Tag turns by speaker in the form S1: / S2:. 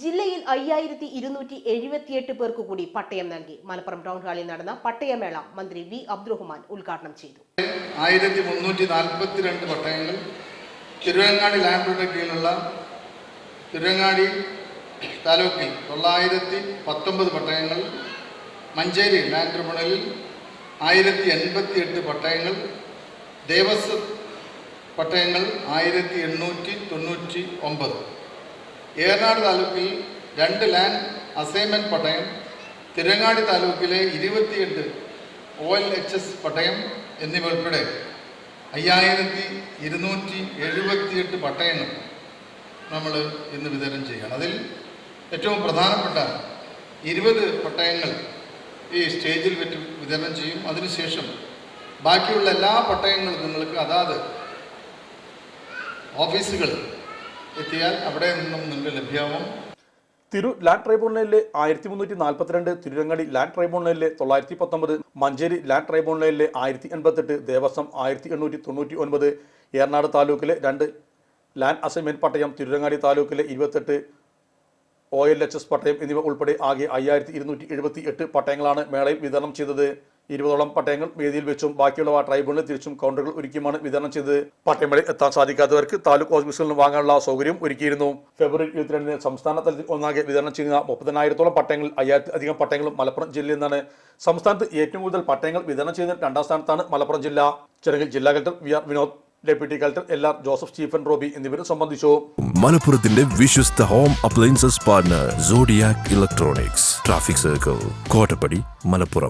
S1: ജില്ലയിൽ അയ്യായിരത്തി ഇരുന്നൂറ്റി എഴുപത്തിയെട്ട് പേർക്ക് കൂടി പട്ടയം നൽകി. മലപ്പുറം ടൗൺ ഹാളിൽ നടന്ന പട്ടയമേള മന്ത്രി വി അബ്ദുറഹ്മാൻ ഉദ്ഘാടനം ചെയ്തു.
S2: ആയിരത്തി മുന്നൂറ്റി നാൽപ്പത്തിരണ്ട് പട്ടയങ്ങൾ തിരുവങ്ങാടി ലാൻഡ് ബോർഡിന് കീഴിലുള്ള തിരുവങ്ങാടി താലൂക്കിൽ തൊള്ളായിരത്തി പത്തൊമ്പത് പട്ടയങ്ങൾ മഞ്ചേരി ലാൻഡ് ട്രിബ്യൂണലിൽ ആയിരത്തി എൺപത്തി എട്ട് പട്ടയങ്ങൾ ദേവസ്വം പട്ടയങ്ങൾ ആയിരത്തി എണ്ണൂറ്റി തൊണ്ണൂറ്റി ഒമ്പത്. ഏറനാട് താലൂക്കിൽ രണ്ട് ലാൻഡ് അസൈൻമെന്റ് പട്ടയം തിരങ്ങാടി താലൂക്കിലെ ഇരുപത്തിയെട്ട് ഒ എൽ എച്ച് എസ് പട്ടയം എന്നിവ ഉൾപ്പെടെ അയ്യായിരത്തി ഇരുന്നൂറ്റി എഴുപത്തിയെട്ട് പട്ടയങ്ങൾ നമ്മൾ ഇന്ന് വിതരണം ചെയ്യുകയാണ്. അതിൽ ഏറ്റവും പ്രധാനപ്പെട്ട ഇരുപത് പട്ടയങ്ങൾ ഈ സ്റ്റേജിൽ വെച്ച് വിതരണം ചെയ്യും. അതിനുശേഷം ബാക്കിയുള്ള എല്ലാ പട്ടയങ്ങളും നിങ്ങൾക്ക് അതാത് ഓഫീസുകൾ എത്തിയാൽ അവിടെ നിന്നും നിങ്ങൾക്ക് ലഭ്യമാവും.
S3: തിരു ലാൻഡ് ട്രൈബ്യൂണലിലെ ആയിരത്തി മുന്നൂറ്റി നാൽപ്പത്തിരണ്ട് തിരുരങ്ങാടി ലാൻഡ് ട്രൈബ്യൂണലിലെ തൊള്ളായിരത്തി പത്തൊമ്പത് മഞ്ചേരി ലാൻഡ് ട്രൈബ്യൂണലിലെ ആയിരത്തി എൺപത്തെട്ട് ദേവസ്വം ആയിരത്തി എണ്ണൂറ്റി തൊണ്ണൂറ്റി ഒൻപത് ഏറനാട് താലൂക്കിലെ രണ്ട് ലാൻഡ് അസൈൻമെന്റ് പട്ടയം തിരുരങ്ങാടി താലൂക്കിലെ ഇരുപത്തെട്ട് ഒ എൽ എച്ച് എസ് പട്ടയം എന്നിവ ഉൾപ്പെടെ ആകെ അയ്യായിരത്തി ഇരുന്നൂറ്റി എഴുപത്തി എട്ട് പട്ടയങ്ങളാണ് മേളയിൽ വിതരണം ചെയ്തത്. ഇരുപതോളം പട്ടയങ്ങൾ വേദിയിൽ വെച്ചും ബാക്കിയുള്ളവ ട്രൈബ്യൂണലിൽ തിരിച്ചും കൗണ്ടറുകൾ ഒരുക്കിയുമാണ് വിതരണം ചെയ്തത്. പട്ടയമേളയിൽ എത്താൻ സാധിക്കാത്തവർക്ക് താലൂക്ക് ഓഫീസുകളിൽ നിന്ന് വാങ്ങാനുള്ള സൗകര്യം ഒരുക്കിയിരുന്നു. ഫെബ്രുവരി ഇരുപത്തിരണ്ടിന് സംസ്ഥാന തലത്തിൽ ഒന്നാകെ വിതരണം ചെയ്യുന്ന മുപ്പതിനായിരത്തോളം പട്ടയങ്ങൾ അയ്യായിരത്തി അധികം പട്ടയങ്ങളും മലപ്പുറം ജില്ലയിൽ നിന്നാണ്. സംസ്ഥാനത്ത് ഏറ്റവും കൂടുതൽ പട്ടയങ്ങൾ വിതരണം ചെയ്ത രണ്ടാം സ്ഥാനത്താണ് മലപ്പുറം ജില്ല. ചടങ്ങിൽ ജില്ലാ collector V R Vinod deputy collector L R Joseph Stephen Roby എന്നിവർ സംബന്ധിച്ചു.
S4: മലപ്പുറത്തിന്റെ വിശ്വസ്ത home appliances partner electronics traffic circle Kottappadi Malappuram.